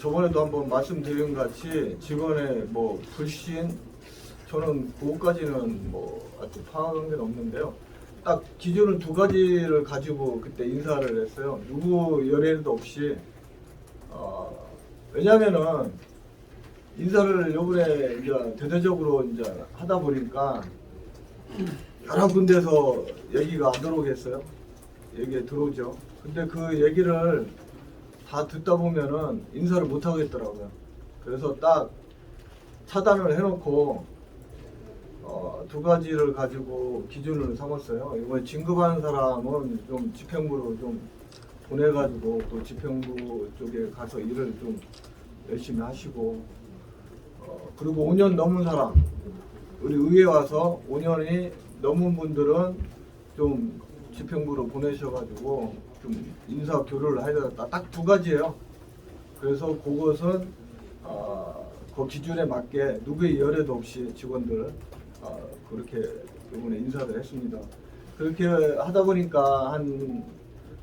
저번에도 한번 말씀드린 것 같이 직원의 뭐 불신 저는 그것까지는 뭐 아주 파악한 게 없는데요. 딱 기준은 두 가지를 가지고 그때 인사를 했어요. 누구 열애도 없이 어, 왜냐면은 인사를 요번에 이제 대대적으로 이제 하다 보니까 여러 군데서 얘기가 안 들어오겠어요. 얘기 들어오죠. 근데 그 얘기를 다 듣다 보면은 인사를 못 하겠더라고요. 그래서 딱 차단을 해놓고 어, 두 가지를 가지고 기준을 삼았어요. 이번에 진급하는 사람은 좀 집행부로 좀 보내가지고 또 집행부 쪽에 가서 일을 좀 열심히 하시고 어, 그리고 5년 넘은 사람 우리 의회 와서 5년이 넘은 분들은 좀 집행부로 보내셔가지고 좀 인사 교류를 되겠다. 딱 두 가지예요. 그래서 그것은 어, 그 기준에 맞게 누구의 열애도 없이 직원들 어, 그렇게 이번에 인사를 했습니다. 그렇게 하다 보니까 한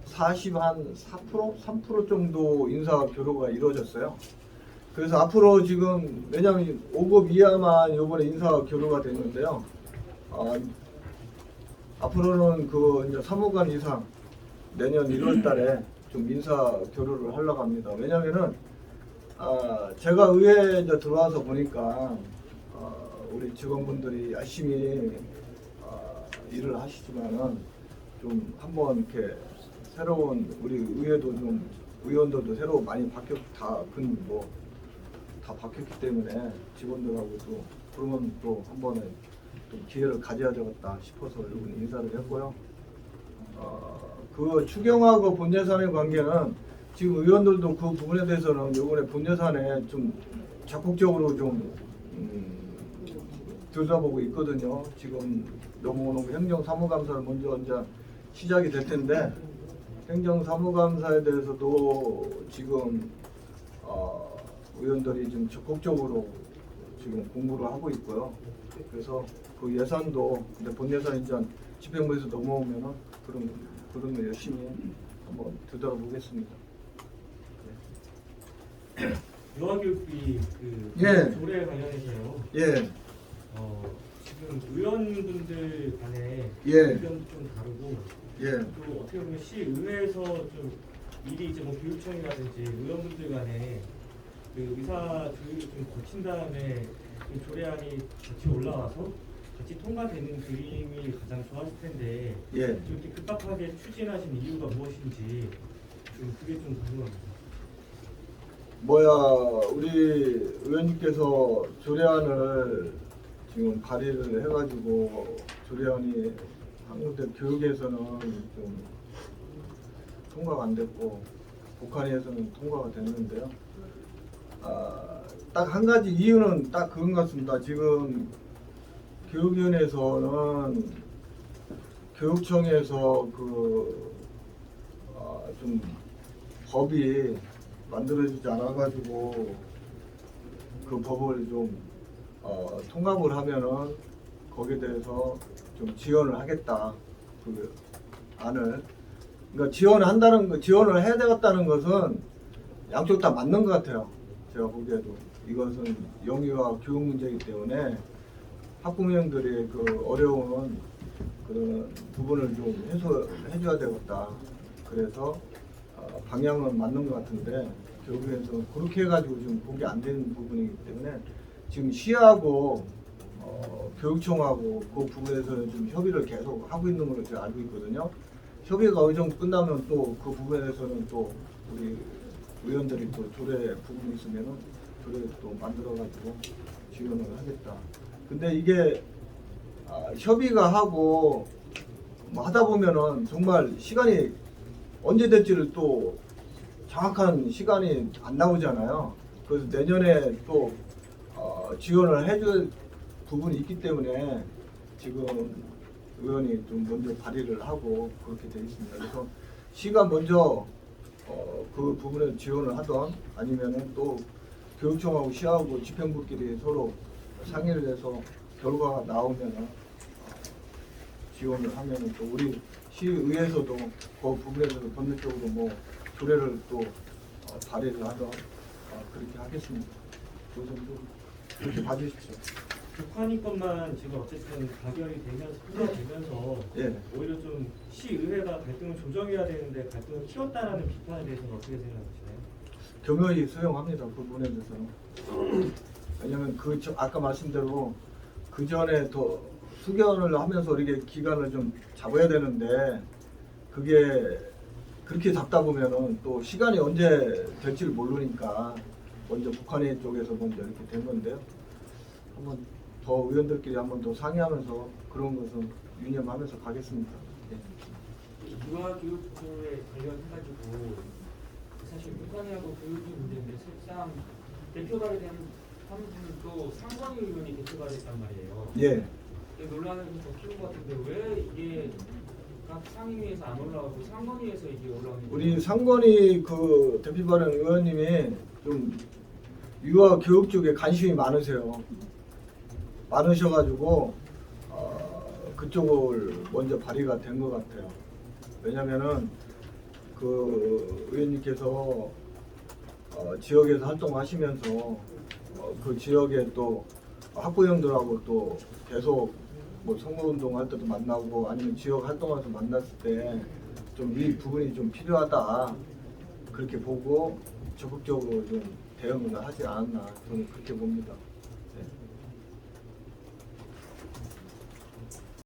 40, 한 4%? 3% 정도 인사 교류가 이루어졌어요. 그래서 앞으로 지금 왜냐면 5급 이하만 이번에 인사 교류가 됐는데요. 어, 앞으로는 그 이제 3호간 이상 내년 1월 달에 좀 인사 교류를 하려고 합니다. 왜냐면은 아, 제가 의회에 들어와서 보니까 어, 우리 직원분들이 열심히 어, 일을 하시지만은 좀 한번 이렇게 새로운 우리 의회도 좀 의원들도 새로 많이 바뀌었 다그뭐다 바뀌었기 때문에 직원들하고도 그러면 또 한번은 좀 기회를 가져야 되겠다 싶어서 이번 인사를 했고요. 어, 그 추경하고 본예산의 관계는 지금 의원들도 그 부분에 대해서는 이번에 본예산에 좀 적극적으로 좀 음, 들여다보고 있거든요. 지금 넘어오는 행정사무감사를 먼저 이제 시작이 될 텐데 행정사무감사에 대해서도 지금 어, 의원들이 좀 적극적으로 지금 공부를 하고 있고요. 그래서 그 예산도 이제 본 예산 이제 집행부에서 넘어오면은 그런 그런 거 열심히 한번 되돌아보겠습니다. 유아교육비 그 예. 조례 관련해서요. 예, 어, 지금 의원분들 간에 예. 의견도 좀 다르고 예, 또 어떻게 보면 시의회에서 좀 일이 이제 뭐 교육청이라든지 의원분들 간에 그 의사 조율을 좀 거친 다음에 이 조례안이 같이 올라와서 같이 통과되는 그림이 가장 좋았을 텐데 예. 좀 이렇게 급박하게 추진하신 이유가 무엇인지 좀 그게 좀 궁금합니다. 뭐야 우리 의원님께서 조례안을 지금 발의를 해가지고 조례안이 한국대 교육에서는 좀 통과가 안 됐고 북한에서는 통과가 됐는데요. 아, 딱 한 가지 이유는 딱 그건 같습니다. 지금 교육위원회에서는 교육청에서 그, 아, 좀 법이 만들어지지 않아가지고 그 법을 좀 어, 통합을 하면은 거기에 대해서 좀 지원을 하겠다. 그 안을. 그러니까 지원을 한다는 거 지원을 해야 되겠다는 것은 양쪽 다 맞는 것 같아요. 제가 보기에도. 이것은 영유아 교육 문제이기 때문에 학부모님들의 그 어려운 그런 부분을 좀 해소해줘야 되겠다 그래서 어, 방향은 맞는 것 같은데 결국에서 그렇게 해가지고 지금 그게 안 되는 부분이기 때문에 지금 시하고 어, 교육청하고 그 부분에서는 좀 협의를 계속 하고 있는 걸로 제가 알고 있거든요. 협의가 어느 정도 끝나면 또 그 부분에 대해서는 또 우리 의원들이 또 조례 부분이 있으면은 조례 또 만들어가지고 지원을 하겠다. 근데 이게 아, 협의가 하고 뭐 하다 보면은 정말 시간이 언제 될지를 또 정확한 시간이 안 나오잖아요. 그래서 내년에 또 어, 지원을 해줄 부분이 있기 때문에 지금 의원이 좀 먼저 발의를 하고 그렇게 되어 있습니다. 그래서 시가 먼저 어, 그 부분에 지원을 하던 아니면은 또 교육청하고 시하고 집행부끼리 서로 상의를 해서 결과가 나오면은 어, 지원을 하면은 또 우리 시의회에서도 그 부분에 대해서 법률적으로 뭐 조례를 또 어, 발의를 하던 어, 그렇게 하겠습니다. 그 정도 그렇게 봐주십시오. 북한이 것만 지금 어쨌든 가결이 되면서 통과되면서 예. 오히려 좀 시의회가 갈등을 조정해야 되는데 갈등을 키웠다라는 비판에 대해서는 어떻게 생각하시나요? 겸허히 수용합니다. 그 부분에 대해서는. 왜냐면 그 아까 말씀대로 그 전에 더 수견을 하면서 이렇게 기간을 좀 잡아야 되는데 그게 그렇게 잡다 보면은 또 시간이 언제 될지를 모르니까 먼저 북한의 쪽에서 먼저 이렇게 된 건데요. 한번 더 의원들끼리 한번 더 상의하면서 그런 것은 유념하면서 가겠습니다. 예. 유아교육부에 관련해가지고 사실 북한이라고 교육이 문제인데 실상 대표가 되는 3분도 상관의원이 대표가 됐단 말이에요. 예. 논란을 좀더 키운 것 같은데 왜 이게 각 상임위에서 안 올라오고 상권위에서 이게 올라오는 우리 상권이 그 대표발언 의원님이 좀 유아 교육 쪽에 관심이 많으세요. 많으셔가지고 어, 그쪽을 먼저 발의가 된 것 같아요. 왜냐면은 그 의원님께서 어, 지역에서 활동하시면서 그 지역에 또 학부형들하고 또 계속 뭐 선거운동 할 때도 만나고 아니면 지역 활동해서 만났을 때 좀 이 부분이 좀 필요하다 그렇게 보고 적극적으로 좀 대응을 하지 않았나 저는 그렇게 봅니다.